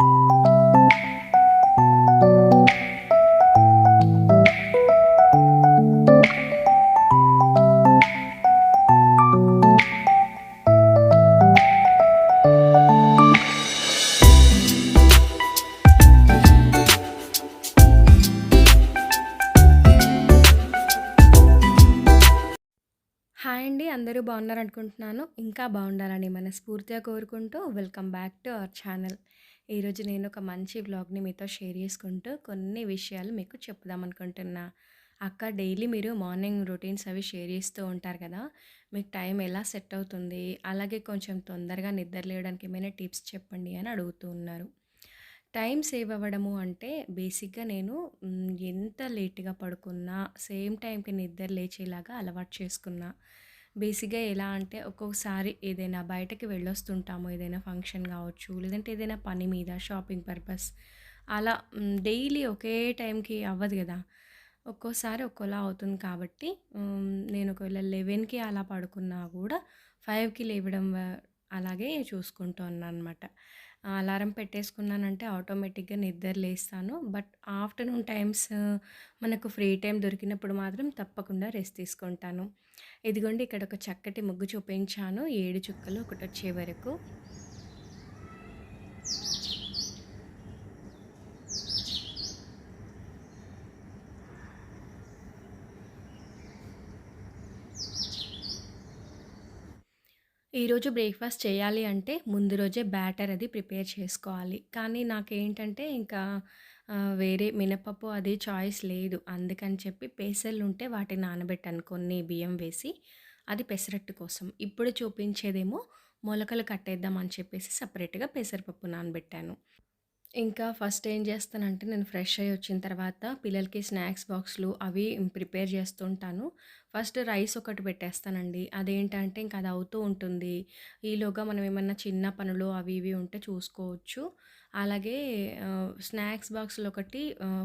Hi అండి. అందరూ బాగున్నారనుకుంటున్నాను. ఇంకా బాగుండాలని మనస్ఫూర్తిగా కోరుకుంటూ welcome back to our channel. ఈరోజు నేను ఒక మంచి వ్లాగ్‌ని మీతో షేర్ చేసుకుంటూ కొన్ని విషయాలు మీకు చెప్దామనుకుంటున్నా. అక్క డైలీ మీరు మార్నింగ్ రొటీన్స్ అవి షేర్ చేస్తూ ఉంటారు కదా! మీకు టైం ఎలా సెట్ అవుతుంది? అలాగే కొంచెం తొందరగా నిద్ర లేవడానికి ఏమైనా టిప్స్ చెప్పండి అని అడుగుతూ ఉన్నారు. టైం సేవ్ అవ్వడము అంటే బేసిక్‌గా నేను ఎంత లేట్‌గా పడుకున్నా సేమ్ టైంకి నిద్ర లేచేలాగా అలవాటు చేసుకున్నా. బేసిక్‌గా ఎలా అంటే ఒక్కొక్కసారి ఏదైనా బయటకి వెళ్ళొస్తుంటాము. ఏదైనా ఫంక్షన్ కావచ్చు, లేదంటే ఏదైనా పని మీద షాపింగ్ పర్పస్ అలా డైలీ ఒకే టైంకి అవ్వదు కదా ఒక్కోసారి ఒక్కోలా అవుతుంది కాబట్టి నేను ఒకవేళ 11:00కి అలా పడుకున్నా కూడా ఫైవ్కి లేవడం అలాగే చూసుకుంటూ ఉన్నాననమాట. అలారం పెట్టేసుకున్నానంటే ఆటోమేటిక్‌గా నిద్ర లేస్తాను. బట్ ఆఫ్టర్‌నూన్ టైమ్స్ మనకు ఫ్రీ టైం దొరికినప్పుడు మాత్రం తప్పకుండా రెస్ట్ తీసుకుంటాను. ఇదిగోండి ఇక్కడ ఒక చక్కటి ముగ్గు చూపించాను. ఏడు చుక్కలు ఒకటొచ్చే వరకు. ఈరోజు బ్రేక్‌ఫాస్ట్ చేయాలి అంటే ముందు రోజే బ్యాటర్ అది ప్రిపేర్ చేసుకోవాలి. కానీ నాకేంటంటే ఇంకా వేరే మినపప్పు అది చాయిస్ లేదు. అందుకని చెప్పి పెసర్లు ఉంటే వాటిని నానబెట్టాను కొన్ని బియ్యం వేసి. అది పెసరట్టు కోసం. ఇప్పుడు చూపించేదేమో మొలకలు కట్టేద్దాం అని చెప్పేసి సపరేట్గా పెసరపప్పు నానబెట్టాను. ఇంకా ఫస్ట్ ఏం చేస్తానంటే నేను ఫ్రెష్ అయ్యి వచ్చిన తర్వాత పిల్లలకి స్నాక్స్ బాక్స్‌లు అవి ప్రిపేర్ చేస్తుంటాను. ఫస్ట్ రైస్ ఒకటి పెట్టేస్తానండి. అదేంటంటే ఇంక అది అవుతూ ఉంటుంది. ఈలోగా మనం ఏమన్నా చిన్న పనులు అవి ఇవి ఉంటే చూసుకోవచ్చు. అలాగే స్నాక్స్ బాక్స్‌లో ఒకటి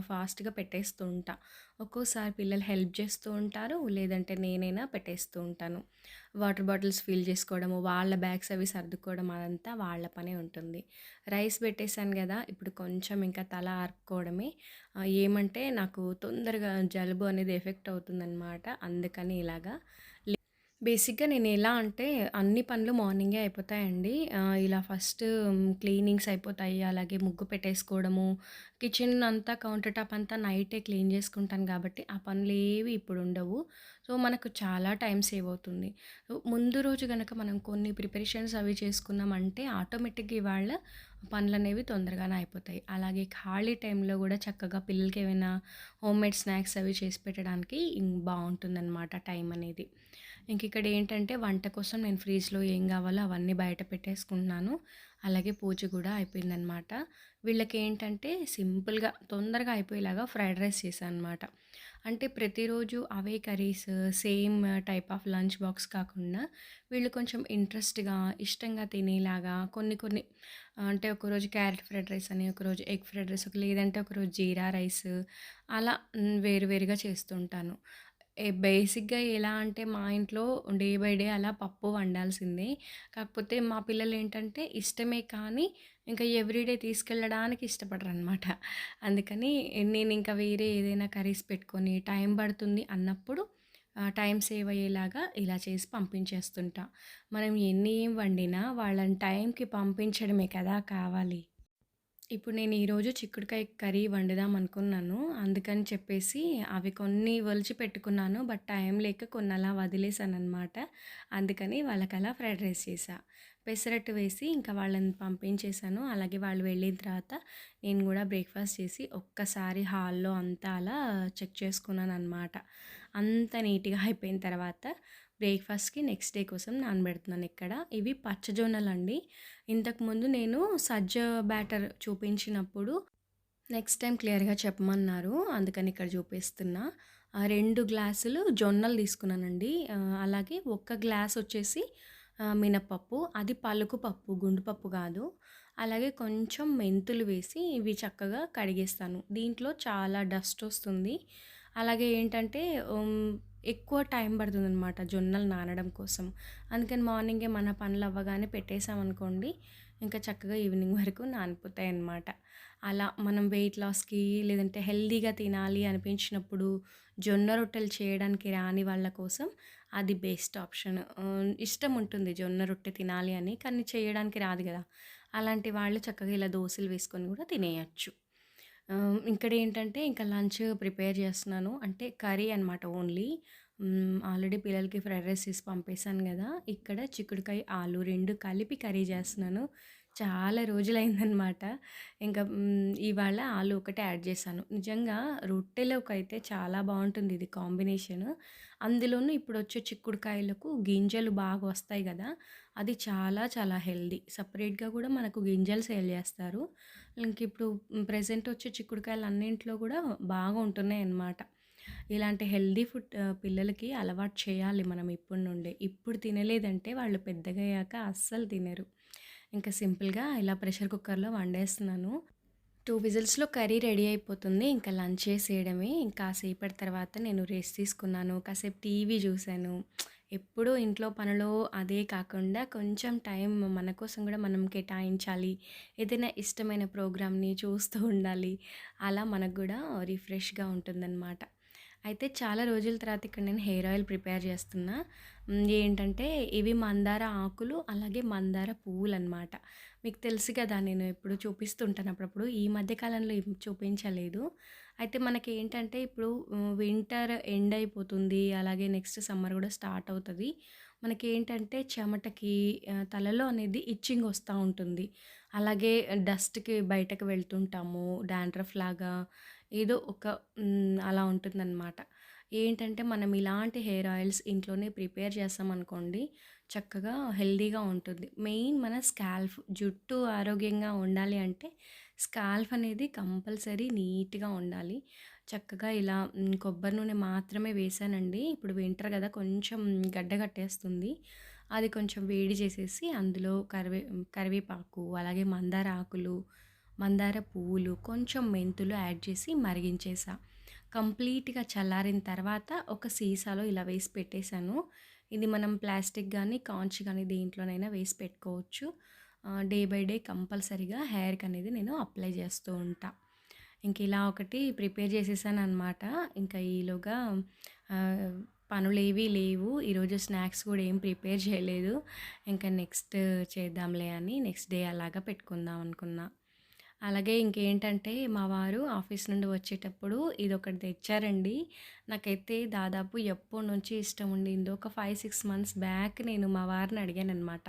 ఫాస్ట్‌గా పెట్టేస్తూ ఉంటా. ఒక్కోసారి పిల్లలు హెల్ప్ చేస్తూ ఉంటారు. లేదంటే నేనైనా పెట్టేస్తూ ఉంటాను. వాటర్ బాటిల్స్ ఫిల్ చేసుకోవడము, వాళ్ళ బ్యాగ్స్ అవి సర్దుకోవడం అదంతా వాళ్ళ పనే ఉంటుంది. రైస్ పెట్టేశాను కదా ఇప్పుడు కొంచెం ఇంకా తల ఆర్పుకోవడమే. ఏమంటే నాకు తొందరగా జలుబు అనేది ఎఫెక్ట్ అవుతుందన్నమాట అందుకని ఇలాగా. బేసిక్‌గా నేను ఎలా అంటే అన్ని పనులు మార్నింగే అయిపోతాయండి. ఇలా ఫస్ట్ క్లీనింగ్స్ అయిపోతాయి. అలాగే ముగ్గు పెట్టేసుకోవడము, కిచెన్ అంతా కౌంటర్ టాప్ అంతా నైటే క్లీన్ చేసుకుంటాను కాబట్టి ఆ పనులేవి ఇప్పుడుండవు. సో, మనకు చాలా టైం సేవ్ అవుతుంది. ముందు రోజు కనుక మనం కొన్ని ప్రిపరేషన్స్ అవి చేసుకున్నామంటే ఆటోమేటిక్‌గా ఇవాళ పనులనేవి తొందరగానే అయిపోతాయి. అలాగే ఖాళీ టైంలో కూడా చక్కగా పిల్లలకి ఏమైనా హోమ్‌మేడ్ స్నాక్స్ అవి చేసి పెట్టడానికి బాగుంటుందన్నమాట టైం అనేది. ఇంక ఇక్కడ ఏంటంటే వంట కోసం నేను ఫ్రిడ్జ్‌లో ఏం కావాలో అవన్నీ బయట పెట్టేసుకుంటున్నాను. అలాగే పూజ కూడా అయిపోయిందనమాట. వీళ్ళకి ఏంటంటే సింపుల్‌గా తొందరగా అయిపోయేలాగా ఫ్రైడ్ రైస్ చేశానమాట అంటే ప్రతిరోజు అవే curries same type of lunch box కాకుండా వీళ్ళు కొంచెం ఇంట్రెస్ట్‌గా, ఇష్టంగా తినేలాగా కొన్ని కొన్ని అంటే ఒకరోజు క్యారెట్ ఫ్రైడ్ రైస్ అని, ఒకరోజు ఎగ్ ఫ్రైడ్ రైస్, లేదంటే ఒకరోజు జీరా రైస్ అలా వేరువేరుగా చేస్తుంటాను బేసిక్‌గా ఎలా అంటే మా ఇంట్లో డే బై డే అలా పప్పు వండాల్సిందే. కాకపోతే మా పిల్లలు ఏంటంటే ఇష్టమే కానీ ఇంకా ఎవ్రీడే తీసుకెళ్ళడానికి ఇష్టపడరనమాట. అందుకని నేను ఇంకా వేరే ఏదైనా కర్రీస్ పెట్టుకొని టైం పడుతుంది అన్నప్పుడు టైం సేవ్ అయ్యేలాగా ఇలా చేసి పంపించేస్తుంటా. మనం ఎన్ని ఏం వండినా వాళ్ళని టైంకి పంపించడమే కదా కావాలి. ఇప్పుడు నేను ఈరోజు చిక్కుడుకాయ కర్రీ వండుదాం అనుకున్నాను. అందుకని చెప్పేసి అవి కొన్ని ఒలిచి పెట్టుకున్నాను. బట్ టైం లేక కొన్ని అలా వదిలేసాను అనమాట అందుకని వాళ్ళకి అలా ఫ్రైడ్ రైస్ చేశా. పెసరట్టు వేసి ఇంకా వాళ్ళని పంపించేసాను. అలాగే వాళ్ళు వెళ్ళిన తర్వాత నేను కూడా బ్రేక్‌ఫాస్ట్ చేసి ఒక్కసారి హాల్‌లో అంతా అలా చెక్ చేసుకున్నాను అనమాట అంత నీట్‌గా అయిపోయిన తర్వాత బ్రేక్‌ఫాస్ట్‌కి నెక్స్ట్ డే కోసం నానబెడుతున్నాను ఇక్కడ. ఇవి పచ్చజొన్నలు అండి ఇంతకుముందు నేను సజ్జ బ్యాటర్ చూపించినప్పుడు నెక్స్ట్ టైం క్లియర్‌గా చెప్పమన్నారు. అందుకని ఇక్కడ చూపిస్తున్నా. రెండు గ్లాసులు జొన్నలు తీసుకున్నానండి. అలాగే ఒక్క గ్లాస్ వచ్చేసి మినపప్పు. అది పలుకు పప్పు, గుండుపప్పు కాదు. అలాగే కొంచెం మెంతులు వేసి ఇవి చక్కగా కడిగేస్తాను. దీంట్లో చాలా డస్ట్ వస్తుంది. అలాగే ఏంటంటే ఎక్కువ టైం పడుతుందనమాట జొన్నలు నానడం కోసం. అందుకని మార్నింగే మన పనులు అవ్వగానే పెట్టేసామనుకోండి ఇంకా చక్కగా ఈవినింగ్ వరకు నానిపోతాయి అన్నమాట అలా మనం వెయిట్ లాస్‌కి లేదంటే హెల్దీగా తినాలి అనిపించినప్పుడు జొన్న రొట్టెలు చేయడానికి రాని వాళ్ళ కోసం అది బెస్ట్ ఆప్షన్. ఇష్టం ఉంటుంది జొన్న రొట్టె తినాలి అని. కానీ చేయడానికి రాదు కదా అలాంటి వాళ్ళు చక్కగా ఇలా దోసలు వేసుకొని కూడా తినేయచ్చు ఇక్కడ ఏంటంటే ఇంకా లంచ్ ప్రిపేర్ చేస్తున్నాను. అంటే కర్రీ అనమాట ఓన్లీ. ఆల్రెడీ పిల్లలకి ఫ్రైడ్ రైస్ చేసి పంపేసాను కదా ఇక్కడ చిక్కుడుకాయ, ఆలు రెండు కలిపి కర్రీ చేస్తున్నాను. చాలా రోజులైందనమాట. ఇంకా ఇవాళ ఆలు ఒకటే యాడ్ చేశాను. నిజంగా రొట్టెలోకైతే చాలా బాగుంటుంది ఇది కాంబినేషన్ అందులోనూ ఇప్పుడు వచ్చే చిక్కుడుకాయలకు గింజలు బాగా వస్తాయి కదా అది చాలా చాలా హెల్దీ సపరేట్గా కూడా మనకు గింజలు సేల్ చేస్తారు. ఇంకిప్పుడు ప్రజెంట్ వచ్చే చిక్కుడుకాయలన్నింట్లో కూడా బాగా ఉంటున్నాయి అన్నమాట ఇలాంటి హెల్దీ ఫుడ్ పిల్లలకి అలవాటు చేయాలి మనం ఇప్పటి నుండే. ఇప్పుడు తినలేదంటే వాళ్ళు పెద్దగయ్యాక అస్సలు తినరు. ఇంకా సింపుల్‌గా ఇలా ప్రెషర్ కుక్కర్‌లో వండేస్తున్నాను. టూ విజిల్స్‌లో కర్రీ రెడీ అయిపోతుంది. ఇంకా లంచ్ చేసేయడమే. ఇంకా కాసేపటి తర్వాత నేను రెస్ట్ తీసుకున్నాను. కాసేపు టీవీ చూశాను. ఎప్పుడూ ఇంట్లో పనిలో అదే కాకుండా కొంచెం టైం మన కోసం కూడా మనం కేటాయించాలి. ఏదైనా ఇష్టమైన ప్రోగ్రామ్‌ని చూస్తూ ఉండాలి. అలా మనకు కూడా రిఫ్రెష్‌గా ఉంటుందనమాట. అయితే చాలా రోజుల తర్వాత ఇక్కడ నేను హెయిర్ ఆయిల్ ప్రిపేర్ చేస్తున్నా. ఏంటంటే ఇవి మందార ఆకులు, అలాగే మందార పువ్వులు అనమాట మీకు తెలుసు కదా! నేను ఎప్పుడు చూపిస్తుంటాను అప్పుడప్పుడు. ఈ మధ్యకాలంలో ఏం చూపించలేదు. అయితే మనకి ఏంటంటే ఇప్పుడు వింటర్ ఎండ్ అయిపోతుంది. అలాగే నెక్స్ట్ సమ్మర్ కూడా స్టార్ట్ అవుతది. మనకేంటంటే చెమటకి తలలో అనేది ఇచ్చింగ్ వస్తూ ఉంటుంది. అలాగే డస్ట్‌కి బయటకు వెళ్తుంటాము. డాండ్రఫ్ లాగా ఏదో ఒక అలా ఉంటుందనమాట. ఏంటంటే మనం ఇలాంటి హెయిర్ ఆయిల్స్ ఇంట్లోనే ప్రిపేర్ చేస్తామనుకోండి చక్కగా హెల్దీగా ఉంటుంది. మెయిన్ మన స్కాల్ఫ్ జుట్టు ఆరోగ్యంగా ఉండాలి అంటే స్కాల్ఫ్ అనేది కంపల్సరీ నీట్‌గా ఉండాలి. చక్కగా ఇలా కొబ్బరి నూనె మాత్రమే వేసానండి ఇప్పుడు వింటర్ కదా కొంచెం గడ్డ కట్టేస్తుంది. అది కొంచెం వేడి చేసేసి అందులో కరివే కరివేపాకు, అలాగే మందార ఆకులు, మందార పువ్వులు, కొంచెం మెంతులు యాడ్ చేసి మరిగించేసా. కంప్లీట్‌గా చల్లారిన తర్వాత ఒక సీసాలో ఇలా వేసి పెట్టేశాను ఇది మనం ప్లాస్టిక్ కానీ కాంచ్ కానీ దేంట్లోనైనా వేసి పెట్టుకోవచ్చు. డే బై డే కంపల్సరీగా హెయిర్‌కనేది నేను అప్లై చేస్తూ ఉంటా. ఇంక ఇలా ఒకటి ప్రిపేర్ చేసేసాను అనమాట ఇంకా ఈలోగా పనులు పనులేవి లేవు. ఈరోజు స్నాక్స్ కూడా ఏం ప్రిపేర్ చేయలేదు. ఇంకా నెక్స్ట్ చేద్దాంలే అని నెక్స్ట్ డే అలాగా పెట్టుకుందాం అనుకున్నా. అలాగే ఇంకేంటంటే మా వారు ఆఫీస్ నుండి వచ్చేటప్పుడు ఇది ఒకటి తెచ్చారండి. నాకైతే దాదాపు ఎప్పటి నుంచి ఇష్టం ఉండిందో ఒక 5, 6 మంత్స్ బ్యాక్ నేను మా వారిని అడిగాను అనమాట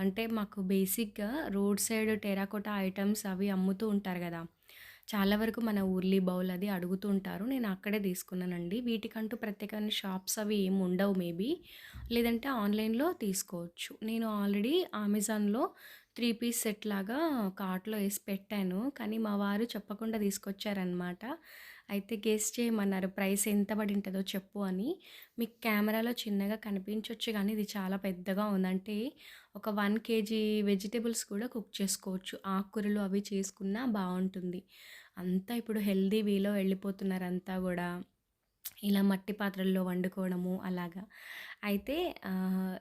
అంటే మాకు బేసిక్‌గా రోడ్ సైడ్ టెరాకోటా ఐటమ్స్ అవి అమ్ముతూ ఉంటారు కదా చాలా వరకు మన ఊర్లీ బౌల్ అది అడుగుతూ ఉంటారు. నేను అక్కడే తీసుకున్నానండి. వీటికంటూ ప్రత్యేకమైన షాప్స్ అవి ఏమి ఉండవు మేబీ. లేదంటే ఆన్‌లైన్‌లో తీసుకోవచ్చు. నేను ఆల్రెడీ అమెజాన్‌లో త్రీ పీస్ సెట్ లాగా కార్ట్‌లో వేసి పెట్టాను. కానీ మా వారు చెప్పకుండా తీసుకొచ్చారనమాట. అయితే గెస్ చేయమన్నారు ప్రైస్ ఎంత పడి ఉంటుందో చెప్పు అని. మీకు కెమెరాలో చిన్నగా కనిపించవచ్చు కానీ ఇది చాలా పెద్దగా ఉందంటే ఒక వన్ కేజీ వెజిటేబుల్స్ కూడా కుక్ చేసుకోవచ్చు. ఆకుకూరలు అవి చేసుకున్నా బాగుంటుంది అంతా ఇప్పుడు హెల్తీ వేలో వెళ్ళిపోతున్నారు అంతా ఇలా మట్టి పాత్రల్లో వండుకోవడము అలాగా. అయితే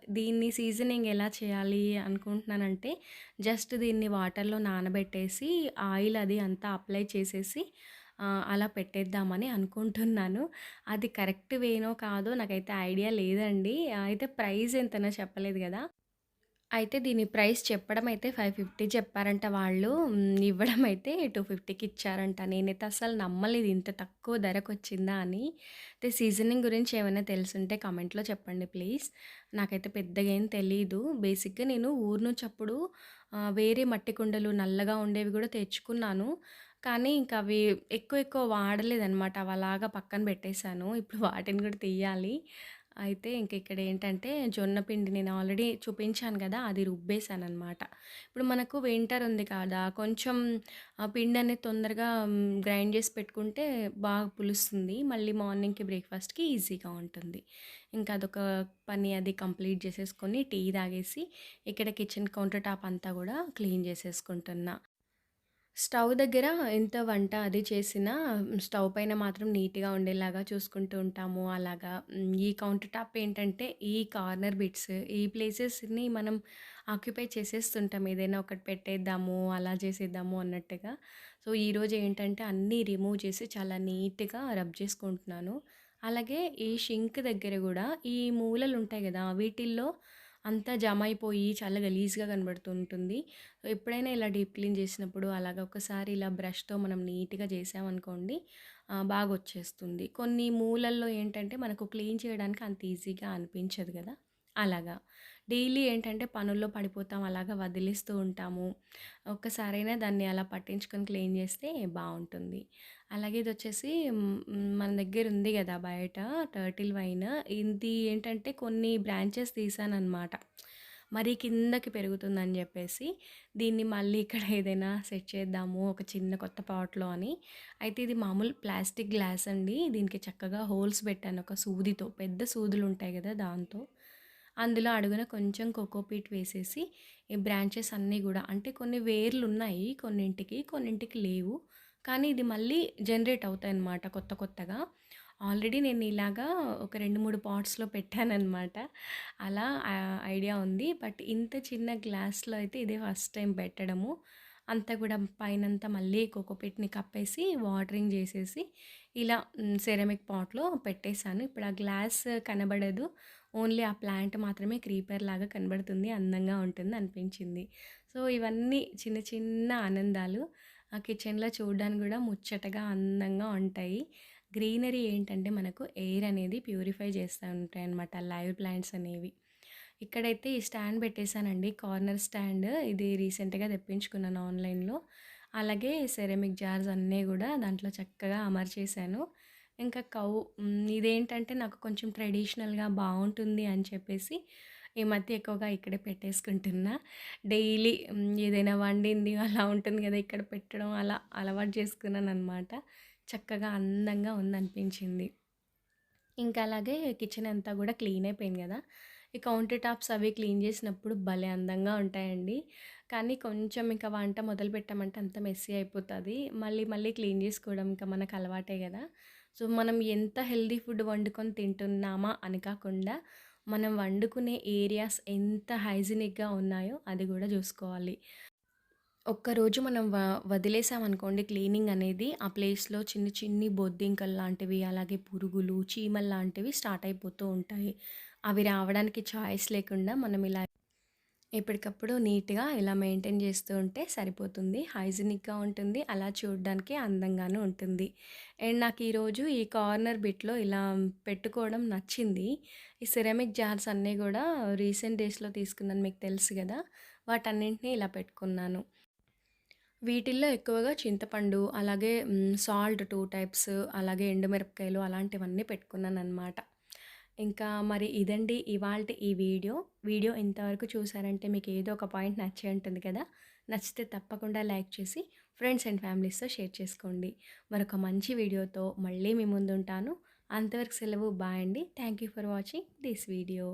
దీన్ని సీజనింగ్ ఎలా చేయాలి అనుకుంటున్నానంటే, జస్ట్ దీన్ని వాటర్‌లో నానబెట్టేసి ఆయిల్ అది అంతా అప్లై చేసేసి అలా పెట్టేద్దామని అనుకుంటున్నాను. అది కరెక్ట్ వేనో కాదో నాకైతే ఐడియా లేదండి. అయితే ప్రైస్ ఎంతనో చెప్పలేదు కదా అయితే దీని ప్రైస్ చెప్పడం అయితే 550 చెప్పారంట వాళ్ళు. ఇవ్వడం అయితే 250కి ఇచ్చారంట. నేనైతే అసలు నమ్మలేదు ఇంత తక్కువ ధరకొచ్చిందా అని. అయితే సీజనింగ్ గురించి ఏమైనా తెలుసుంటే కామెంట్‌లో చెప్పండి ప్లీజ్. నాకైతే పెద్దగా ఏం తెలీదు. బేసిక్‌గా నేను ఊరు నుంచి అప్పుడు వేరే మట్టి కుండలు నల్లగా ఉండేవి కూడా తెచ్చుకున్నాను. కానీ ఇంక అవి ఎక్కువ ఎక్కువ వాడలేదనమాట. అవి అలాగా పక్కన పెట్టేశాను. ఇప్పుడు వాటిని కూడా తీయాలి. అయితే ఇంక ఇక్కడ ఏంటంటే జొన్న పిండి నేను ఆల్రెడీ చూపించాను కదా అది రుబ్బేసాననమాట. ఇప్పుడు మనకు వింటర్ ఉంది కదా! కొంచెం ఆ పిండి అనేది తొందరగా గ్రైండ్ చేసి పెట్టుకుంటే బాగా పులుస్తుంది. మళ్ళీ మార్నింగ్‌కి బ్రేక్‌ఫాస్ట్‌కి ఈజీగా ఉంటుంది. ఇంకా అదొక పని అది కంప్లీట్ చేసేసుకొని టీ తాగేసి ఇక్కడ కిచెన్ కౌంటర్ టాప్ అంతా కూడా క్లీన్ చేసేసుకుంటున్నా. స్టవ్ దగ్గర ఎంత వంట అది చేసినా స్టవ్ పైన మాత్రం నీట్‌గా ఉండేలాగా చూసుకుంటూ ఉంటాము. అలాగా ఈ కౌంటర్ టాప్ ఏంటంటే ఈ కార్నర్ బిట్స్ ఈ ప్లేసెస్‌ని మనం ఆక్యుపై చేసేస్తుంటాం. ఏదైనా ఒకటి పెట్టేద్దాము, అలా చేసేద్దాము అన్నట్టుగా. సో, ఈరోజు ఏంటంటే అన్నీ రిమూవ్ చేసి చాలా నీట్‌గా రబ్ చేసుకుంటున్నాను. అలాగే ఈ షింక్ దగ్గర కూడా ఈ మూలలు ఉంటాయి కదా వీటిల్లో అంతా జమ అయిపోయి చాలా గలీజ్‌గా కనబడుతూ ఉంటుంది. ఎప్పుడైనా ఇలా డీప్ క్లీన్ చేసినప్పుడు అలాగ ఒకసారి ఇలా బ్రష్‌తో మనం నీట్‌గా చేసామనుకోండి బాగా వచ్చేస్తుంది కొన్ని మూలల్లో ఏంటంటే మనకు క్లీన్ చేయడానికి అంత ఈజీగా అనిపించదు కదా అలాగా. డైలీ ఏంటంటే పనుల్లో పడిపోతాం. అలాగా వదిలిస్తూ ఉంటాము. ఒక్కసారైనా దాన్ని అలా పట్టించుకొని క్లీన్ చేస్తే బాగుంటుంది అలాగే ఇది వచ్చేసి మన దగ్గర ఉంది కదా బయట టర్టిల్ వైన్. ఇది ఏంటంటే కొన్ని బ్రాంచెస్ తీసాననమాట. మరీ కిందకి పెరుగుతుందని చెప్పేసి దీన్ని మళ్ళీ ఇక్కడ ఏదైనా సెట్ చేద్దాము ఒక చిన్న కొత్త పాట్‌లో అని. అయితే ఇది మామూలు ప్లాస్టిక్ గ్లాస్ అండి. దీనికి చక్కగా హోల్స్ పెట్టాను ఒక సూదితో. పెద్ద సూదులు ఉంటాయి కదా దాంతో. అందులో అడుగున కొంచెం కోకోపీట్ వేసేసి, ఈ బ్రాంచెస్ అన్నీ కూడా అంటే కొన్ని వేర్లు ఉన్నాయి కొన్నింటికి, కొన్నింటికి లేవు. కానీ ఇది మళ్ళీ జనరేట్ అవుతాయి అన్నమాట కొత్త కొత్తగా. ఆల్రెడీ నేను ఇలాగా ఒక 2, 3 పాట్స్‌లో పెట్టానన్నమాట అలా ఐడియా ఉంది. బట్ ఇంత చిన్న గ్లాస్‌లో అయితే ఇదే ఫస్ట్ టైం పెట్టడము. అంతా కూడా పైనంతా మళ్ళీ కోకోపీట్‌ని కప్పేసి వాటరింగ్ చేసేసి ఇలా సెరమిక్ పాట్‌లో పెట్టేశాను ఇప్పుడు ఆ గ్లాస్ కనబడదు. ఓన్లీ ఆ ప్లాంట్ మాత్రమే క్రీపర్ లాగా కనబడుతుంది. అందంగా ఉంటుంది అనిపించింది. సో, ఇవన్నీ చిన్న చిన్న ఆనందాలు ఆ కిచెన్‌లో చూడడానికి కూడా ముచ్చటగా, అందంగా ఉంటాయి. గ్రీనరీ ఏంటంటే మనకు ఎయిర్ అనేది ప్యూరిఫై చేస్తూ ఉంటాయి అన్నమాట లైవ్ ప్లాంట్స్ అనేవి. ఇక్కడైతే ఈ స్టాండ్ పెట్టేసానండి. Corner stand. ఇది రీసెంట్‌గా తెప్పించుకున్నాను ఆన్‌లైన్‌లో. అలాగే సెరమిక్ జార్స్ అన్నీ కూడా దాంట్లో చక్కగా అమర్చేశాను. ఇంకా కౌ ఇదేంటంటే నాకు కొంచెం ట్రెడిషనల్‌గా బాగుంటుంది అని చెప్పేసి ఈ మధ్య ఎక్కువగా ఇక్కడే పెట్టేసుకుంటున్నా. డైలీ ఏదైనా వండింది అలా ఉంటుంది కదా ఇక్కడ పెట్టడం అలా అలవాటు చేసుకున్నాననమాట. చక్కగా అందంగా ఉందనిపించింది. ఇంకా అలాగే కిచెన్ అంతా కూడా క్లీన్ అయిపోయింది కదా ఈ కౌంటర్ టాప్స్ అవి క్లీన్ చేసినప్పుడు భలే అందంగా ఉంటాయండి. కానీ కొంచెం ఇంకా వంట మొదలు పెట్టామంటే అంత మెస్సీ అయిపోతుంది మళ్ళీ మళ్ళీ క్లీన్ చేసుకోవడం ఇంకా మనకు అలవాటే కదా సో, మనం ఎంత హెల్దీ ఫుడ్ వండుకొని తింటున్నామా అని కాకుండా, మనం వండుకునే ఏరియాస్ ఎంత హైజీనిక్‌గా ఉన్నాయో అది కూడా చూసుకోవాలి ఒక్కరోజు మనం వ వదిలేసామనుకోండి క్లీనింగ్ అనేది, ఆ ప్లేస్‌లో చిన్ని చిన్ని బొద్దింకల్లాంటివి, అలాగే పురుగులు, చీమల్లాంటివి స్టార్ట్ అయిపోతూ ఉంటాయి. అవి రావడానికి చాయిస్ లేకుండా మనం ఇలా ఎప్పటికప్పుడు నీట్‌గా ఇలా మెయింటైన్ చేస్తూ ఉంటే సరిపోతుంది. హైజీనిక్‌గా ఉంటుంది. అలా చూడడానికి అందంగానూ ఉంటుంది. అండ్ నాకు ఈరోజు ఈ కార్నర్ బిట్‌లో ఇలా పెట్టుకోవడం నచ్చింది. ఈ సిరామిక్ జార్స్ అన్నీ కూడా రీసెంట్ డేస్‌లో తీసుకున్నాను మీకు తెలుసు కదా వాటన్నింటినీ ఇలా పెట్టుకున్నాను. వీటిల్లో ఎక్కువగా చింతపండు, అలాగే సాల్ట్ టూ టైప్స్, అలాగే ఎండుమిరపకాయలు అలాంటివన్నీ పెట్టుకున్నాను అనమాట ఇంకా మరి ఇదండి ఇవాళ ఈ వీడియో. వీడియో ఇంతవరకు చూసారంటే మీకు ఏదో ఒక పాయింట్ నచ్చే ఉంటుంది కదా! నచ్చితే తప్పకుండా లైక్ చేసి ఫ్రెండ్స్ అండ్ ఫ్యామిలీస్‌తో షేర్ చేసుకోండి. మరొక మంచి వీడియోతో మళ్ళీ మీ ముందుంటాను. అంతవరకు సెలవు. బాయ్ అండి. Thank you for watching this video.